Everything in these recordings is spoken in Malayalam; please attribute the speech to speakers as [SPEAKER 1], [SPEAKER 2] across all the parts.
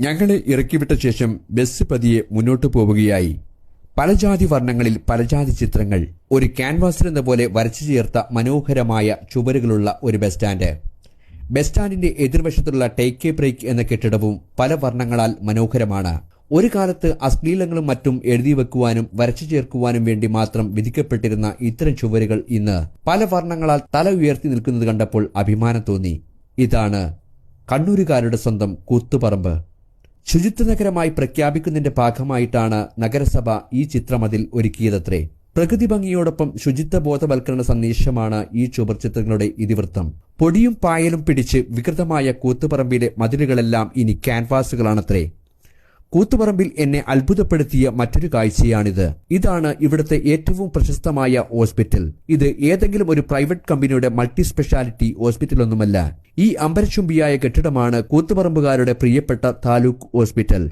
[SPEAKER 1] ഞങ്ങളെ ഇറക്കിവിട്ട ശേഷം ബസ് പതിയെ മുന്നോട്ടു പോവുകയായി. പല ജാതി വർണങ്ങളിൽ പല ജാതി ചിത്രങ്ങൾ ഒരു ക്യാൻവാസിലെന്ന പോലെ വരച്ചു ചേർത്ത മനോഹരമായ ചുവരുകളുള്ള ഒരു ബസ് സ്റ്റാൻഡ്. ബസ് സ്റ്റാൻഡിന്റെ എതിർവശത്തുള്ള ടേക്ക് എ ബ്രേക്ക് എന്ന കെട്ടിടവും പല വർണങ്ങളാൽ മനോഹരമാണ്. ഒരു കാലത്ത് അശ്ലീലങ്ങളും മറ്റും എഴുതി വെക്കുവാനും വരച്ചു ചേർക്കുവാനും വേണ്ടി മാത്രം വിധിക്കപ്പെട്ടിരുന്ന ഇത്തരം ചുവരുകൾ ഇന്ന് പല വർണങ്ങളാൽ തല ഉയർത്തി നിൽക്കുന്നത് കണ്ടപ്പോൾ അഭിമാനം തോന്നി. ഇതാണ് കണ്ണൂരുകാരുടെ സ്വന്തം കൂത്തുപറമ്പ്. ശുചിത്വ നഗരമായി പ്രഖ്യാപിക്കുന്നതിന്റെ ഭാഗമായിട്ടാണ് നഗരസഭ ഈ ചിത്രമതിൽ ഒരുക്കിയതത്രേ. പ്രകൃതി ഭംഗിയോടൊപ്പം ശുചിത്വ ബോധവൽക്കരണ സന്ദേശമാണ് ഈ ചുവർച്ചിത്രങ്ങളുടെ ഇതിവൃത്തം. പൊടിയും പായലും പിടിച്ച് വികൃതമായ കൂത്തുപറമ്പിലെ മതിലുകളെല്ലാം ഇനി ക്യാൻവാസുകളാണത്രേ. കൂത്തുപറമ്പിൽ എന്നെ അത്ഭുതപ്പെടുത്തിയ മറ്റൊരു കാഴ്ചയാണിത്. ഇതാണ് ഇവിടുത്തെ ഏറ്റവും പ്രശസ്തമായ ഹോസ്പിറ്റൽ. ഇത് ഏതെങ്കിലും ഒരു പ്രൈവറ്റ് കമ്പനിയുടെ മൾട്ടി സ്പെഷ്യാലിറ്റി ഹോസ്പിറ്റലൊന്നുമല്ല. ഈ അമ്പരച്ചുംബിയായ കെട്ടിടമാണ് കൂത്തുപറമ്പുകാരുടെ പ്രിയപ്പെട്ട താലൂക്ക് ഹോസ്പിറ്റൽ.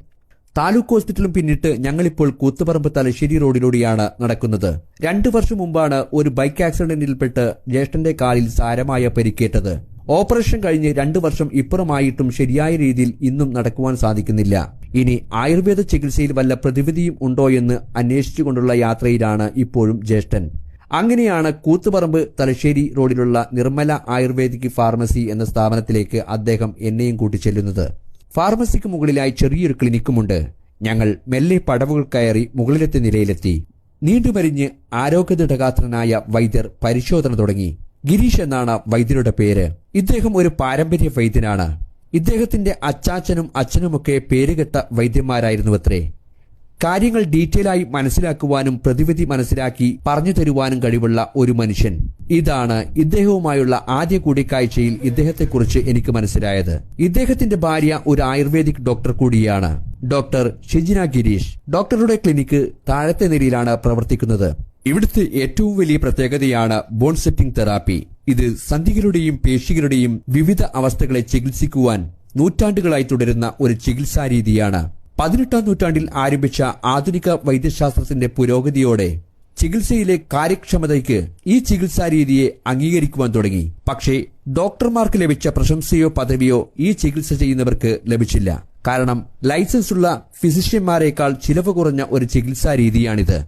[SPEAKER 1] താലൂക്ക് ഹോസ്പിറ്റലും പിന്നിട്ട് ഞങ്ങളിപ്പോൾ കൂത്തുപറമ്പ് തലശ്ശേരി റോഡിലൂടെയാണ് നടക്കുന്നത്. രണ്ടു വർഷം മുമ്പാണ് ഒരു ബൈക്ക് ആക്സിഡന്റിൽപ്പെട്ട് ജ്യേഷ്ഠന്റെ കാലിൽ സാരമായ പരിക്കേറ്റത്. ഓപ്പറേഷൻ കഴിഞ്ഞ് രണ്ടു വർഷം ഇപ്പുറമായിട്ടും ശരിയായ രീതിയിൽ ഇന്നും നടക്കുവാൻ സാധിക്കുന്നില്ല. ഇനി ആയുർവേദ ചികിത്സയിൽ വല്ല പ്രതിവിധിയും ഉണ്ടോ എന്ന് അന്വേഷിച്ചുകൊണ്ടുള്ള യാത്രയിലാണ് ഇപ്പോഴും ജ്യേഷ്ഠൻ. അങ്ങനെയാണ് കൂത്തുപറമ്പ് തലശ്ശേരി റോഡിലുള്ള നിർമ്മല ആയുർവേദിക് ഫാർമസി എന്ന സ്ഥാപനത്തിലേക്ക് അദ്ദേഹം എന്നെയും കൂട്ടി ചെല്ലുന്നത് ഫാർമസിക്ക് മുകളിലായി ചെറിയൊരു ക്ലിനിക്കുമുണ്ട്. ഞങ്ങൾ മെല്ലെ പടവുകൾ കയറി മുകളിലത്തെ നിലയിലെത്തി. നീണ്ടുമരിഞ്ഞ് ആരോഗ്യദൃഢഗാത്രനായ വൈദ്യർ പരിശോധന തുടങ്ങി. ഗിരീഷ് എന്നാണ് വൈദ്യരുടെ പേര്. ഇദ്ദേഹം ഒരു പാരമ്പര്യ വൈദ്യനാണ്. ഇദ്ദേഹത്തിന്റെ അച്ചാച്ചനും അച്ഛനുമൊക്കെ പേരുകെട്ട വൈദ്യന്മാരായിരുന്നു അത്രേ കാര്യങ്ങൾ ഡീറ്റെയിൽ ആയി മനസ്സിലാക്കുവാനും പ്രതിവിധി മനസ്സിലാക്കി പറഞ്ഞു തരുവാനും കഴിവുള്ള ഒരു മനുഷ്യൻ. ഇതാണ് ഇദ്ദേഹവുമായുള്ള ആദ്യ കൂടിക്കാഴ്ചയിൽ ഇദ്ദേഹത്തെക്കുറിച്ച് എനിക്ക് മനസ്സിലായത്. ഇദ്ദേഹത്തിന്റെ ഭാര്യ ഒരു ആയുർവേദിക് ഡോക്ടർ കൂടിയാണ്. ഡോക്ടർ ഷിജിന ഗിരീഷ്. ഡോക്ടറുടെ ക്ലിനിക്ക് താഴത്തെ നിലയിലാണ് പ്രവർത്തിക്കുന്നത്. ഇവിടുത്തെ ഏറ്റവും വലിയ പ്രത്യേകതയാണ് ബോൺ സെറ്റിംഗ് തെറാപ്പി. ഇത് സന്ധികളുടെയും പേശികളുടെയും വിവിധ അവസ്ഥകളെ ചികിത്സിക്കുവാൻ നൂറ്റാണ്ടുകളായി തുടരുന്ന ഒരു ചികിത്സാ രീതിയാണ്. പതിനെട്ടാം നൂറ്റാണ്ടിൽ ആരംഭിച്ച ആധുനിക വൈദ്യശാസ്ത്രത്തിന്റെ പുരോഗതിയോടെ ചികിത്സയിലെ കാര്യക്ഷമതയ്ക്ക് ഈ ചികിത്സാ രീതിയെ അംഗീകരിക്കുവാൻ തുടങ്ങി. പക്ഷേ ഡോക്ടർമാർക്ക് ലഭിച്ച പ്രശംസയോ പദവിയോ ഈ ചികിത്സ ചെയ്യുന്നവർക്ക് ലഭിച്ചില്ല. കാരണം ലൈസൻസ് ഉള്ള ഫിസിഷ്യന്മാരെക്കാൾ ചിലവ് കുറഞ്ഞ ഒരു ചികിത്സാ രീതിയാണിത്.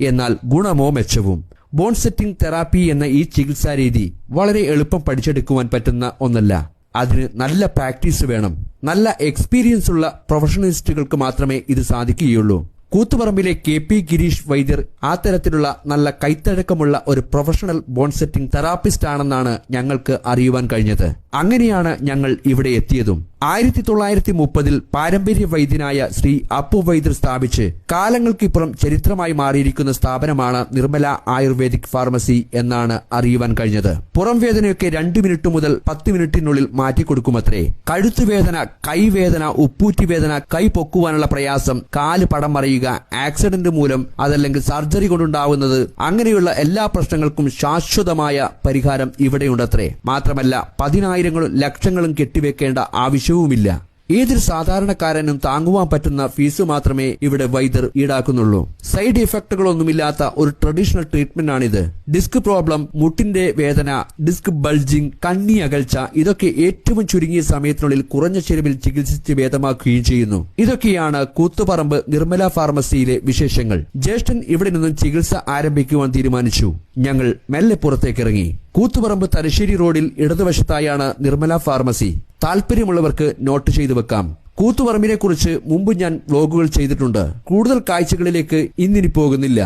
[SPEAKER 1] എന്നാൽ ഗുണമോ മെച്ചവും? ബോൺ സെറ്റിംഗ് തെറാപ്പി എന്ന ഈ ചികിത്സാ രീതി വളരെ എളുപ്പം പഠിച്ചെടുക്കുവാൻ പറ്റുന്ന ഒന്നല്ല. അതിന് നല്ല പ്രാക്ടീസ് വേണം. നല്ല എക്സ്പീരിയൻസ് ഉള്ള പ്രൊഫഷണലിസ്റ്റുകൾക്ക് മാത്രമേ ഇത് സാധിക്കുകയുള്ളൂ. കൂത്തുപറമ്പിലെ കെ പി ഗിരീഷ് വൈദ്യർ ആ തരത്തിലുള്ള നല്ല കൈത്തഴക്കമുള്ള ഒരു പ്രൊഫഷണൽ ബോൺ സെറ്റിംഗ് തെറാപ്പിസ്റ്റ് ആണെന്നാണ് ഞങ്ങൾക്ക് അറിയുവാൻ കഴിഞ്ഞത്. അങ്ങനെയാണ് ഞങ്ങൾ ഇവിടെ എത്തിയതും. ആയിരത്തി തൊള്ളായിരത്തി മുപ്പതിൽ പാരമ്പര്യ വൈദ്യനായ ശ്രീ അപ്പു വൈദ്യർ സ്ഥാപിച്ച് കാലങ്ങൾക്കിപ്പുറം ചരിത്രമായി മാറിയിരിക്കുന്ന സ്ഥാപനമാണ് നിർമ്മല ആയുർവേദിക് ഫാർമസി എന്നാണ് അറിയുവാൻ കഴിഞ്ഞത്. പുറം വേദനയൊക്കെ രണ്ട് മിനിറ്റ് മുതൽ പത്ത് മിനിറ്റിനുള്ളിൽ മാറ്റിക്കൊടുക്കുമത്രേ. കഴുത്തുവേദന കൈവേദന ഉപ്പൂറ്റി വേദന കൈ പൊക്കുവാനുള്ള പ്രയാസം കാൽ പടം മറിയുക ആക്സിഡന്റ് മൂലം അതല്ലെങ്കിൽ സർജറി കൊണ്ടുണ്ടാവുന്നത് അങ്ങനെയുള്ള എല്ലാ പ്രശ്നങ്ങൾക്കും ശാശ്വതമായ പരിഹാരം ഇവിടെയുണ്ടത്രേ. മാത്രമല്ല പതിനായിരങ്ങളും ലക്ഷങ്ങളും കെട്ടിവെക്കേണ്ട ആവശ്യവുമില്ല. ഏതൊരു സാധാരണക്കാരനും താങ്ങുവാൻ പറ്റുന്ന ഫീസ് മാത്രമേ ഇവിടെ വൈദ്യർ ഈടാക്കുന്നുള്ളൂ. സൈഡ് ഇഫക്റ്റുകളൊന്നുമില്ലാത്ത ഒരു ട്രഡീഷണൽ ട്രീറ്റ്മെന്റ് ആണിത് ഡിസ്ക് പ്രോബ്ലം മുട്ടിന്റെ വേദന ഡിസ്ക് ബൾജിംഗ് കണ്ണി അകൽച്ച ഇതൊക്കെ ഏറ്റവും ചുരുങ്ങിയ സമയത്തിനുള്ളിൽ കുറഞ്ഞ ചെലവിൽ ചികിത്സിച്ച് ഭേദമാക്കുകയും ചെയ്യുന്നു. ഇതൊക്കെയാണ് കൂത്തുപറമ്പ് നിർമ്മല ഫാർമസിയിലെ വിശേഷങ്ങൾ. ജ്യേഷ്ഠൻ ഇവിടെ നിന്നും ചികിത്സ ആരംഭിക്കുവാൻ തീരുമാനിച്ചു. ഞങ്ങൾ മെല്ലെ പുറത്തേക്കിറങ്ങി. കൂത്തുപറമ്പ് തലശ്ശേരി റോഡിൽ ഇടതുവശത്തായാണ് നിർമ്മല ഫാർമസി. താല്പര്യമുള്ളവർക്ക് നോട്ട് ചെയ്തു വെക്കാം. കൂത്തുപറമ്പിനെ കുറിച്ച് മുമ്പ് ഞാൻ വ്ലോഗുകൾ ചെയ്തിട്ടുണ്ട്. കൂടുതൽ കാഴ്ചകളിലേക്ക് ഇന്നിനി പോകുന്നില്ല.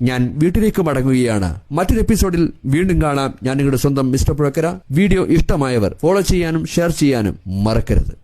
[SPEAKER 1] ഞാൻ വീട്ടിലേക്ക് മടങ്ങുകയാണ്. മറ്റൊരു എപ്പിസോഡിൽ വീണ്ടും കാണാം. ഞാൻ നിങ്ങളുടെ സ്വന്തം മിസ്റ്റർ പുഴക്കര. വീഡിയോ ഇഷ്ടമായവർ ഫോളോ ചെയ്യാനും ഷെയർ ചെയ്യാനും മറക്കരുത്.